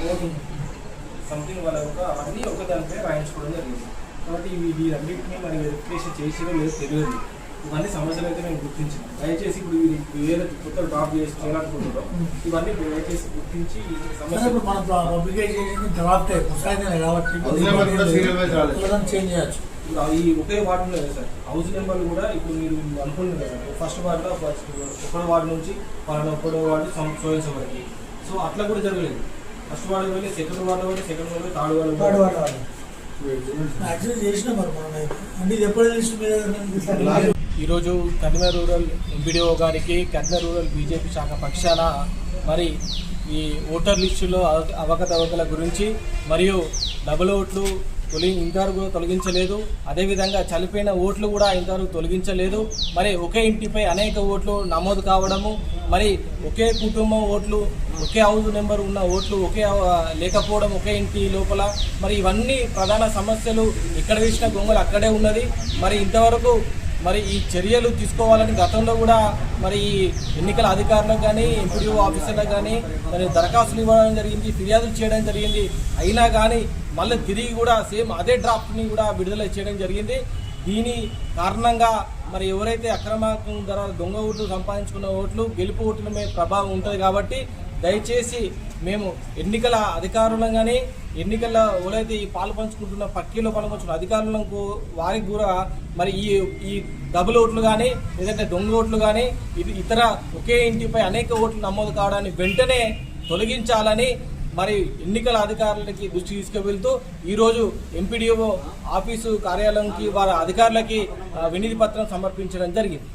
Boarding something వల్ల ఒక అవన్నీ ఒక దానిపై రాయించుకోవడం జరిగింది. కాబట్టి ఇవి వీరన్నింటినీ మరి వెరిఫికేషన్ చేసేదో లేదో తెలియదు. ఇవన్నీ సమస్యలు అయితే మేము గుర్తించాం దయచేసి ఇప్పుడు వేరే కొత్త డ్రాప్ చేసి చేయాలనుకుంటున్నాం ఇవన్నీ దయచేసి గుర్తించి చేంజ్ చేయొచ్చు. ఈ ఒకే వార్డులో సార్. హౌస్ నెంబర్ కూడా ఇప్పుడు మీరు అనుకుంటున్నారు సార్. ఫస్ట్ వార్డులో ఫస్ట్ వార్డు నుంచి పలానా ఒకటో వార్డు సంవత్సరం సో అట్లా కూడా జరగలేదు. ఫస్ట్ వార్డు వెళ్ళి సెకండ్ వార్డు వెళ్ళి second ward third ward third ward వాళ్ళు యాక్చువల్లీ చేసినా మరి మనం ఇది ఎప్పుడు లిస్ట్ మీద ఈరోజు కరీంనగర్ రూరల్ ఎంపీడీఓ గారికి కరీంనగర్ రూరల్ బీజేపీ శాఖ పక్షాన మరి ఈ ఓటర్ లిస్టులో అవ- అవకతవకల గురించి మరియు డబుల్ ఓట్లు తొలి ఇంతవరకు కూడా తొలగించలేదు. అదేవిధంగా చనిపోయిన ఓట్లు కూడా ఇంతవరకు తొలగించలేదు. మరి ఒకే ఇంటిపై అనేక ఓట్లు నమోదు కావడము మరి ఒకే కుటుంబం ఓట్లు ఒకే హౌస్ నెంబర్ ఉన్న ఓట్లు ఒకే లేకపోవడం ఒకే ఇంటి లోపల. మరి ఇవన్నీ ప్రధాన సమస్యలు. ఎక్కడ వేసిన గొంగలు అక్కడే ఉన్నది. మరి ఇంతవరకు మరి ఈ చర్యలు తీసుకోవాలని గతంలో కూడా మరి ఈ ఎన్నికల అధికారులకు కానీ ఎంపీడీఓ ఆఫీసర్లకు కానీ మరి దరఖాస్తులు ఇవ్వడం జరిగింది ఫిర్యాదులు చేయడం జరిగింది. అయినా కానీ మళ్ళీ తిరిగి కూడా సేమ్ అదే డ్రాఫ్ట్ని కూడా విడుదల చేయడం జరిగింది. దీని కారణంగా మరి ఎవరైతే అక్రమ ధర దొంగ ఓట్లు సంపాదించుకున్న ఓట్లు గెలుపు ఓట్ల మీద ప్రభావం ఉంటుంది కాబట్టి దయచేసి మేము ఎన్నికల అధికారులను కానీ ఎన్నికల ఎవరైతే ఈ పాలు పంచుకుంటున్న పక్కీలో పాల్పంచుకున్న అధికారులకు వారికి కూడా మరి ఈ ఈ డబుల్ ఓట్లు కానీ లేదంటే దొంగ ఓట్లు కానీ ఇది ఇతర ఒకే ఇంటిపై అనేక ఓట్లు నమోదు కావడాన్ని వెంటనే తొలగించాలని మరి ఎన్నికల అధికారులకి దృష్టి తీసుకువెళ్తూ ఈరోజు ఎంపీడీఓ ఆఫీసు కార్యాలయంకి వారి అధికారులకి ఆ, వినతి పత్రం సమర్పించడం జరిగింది.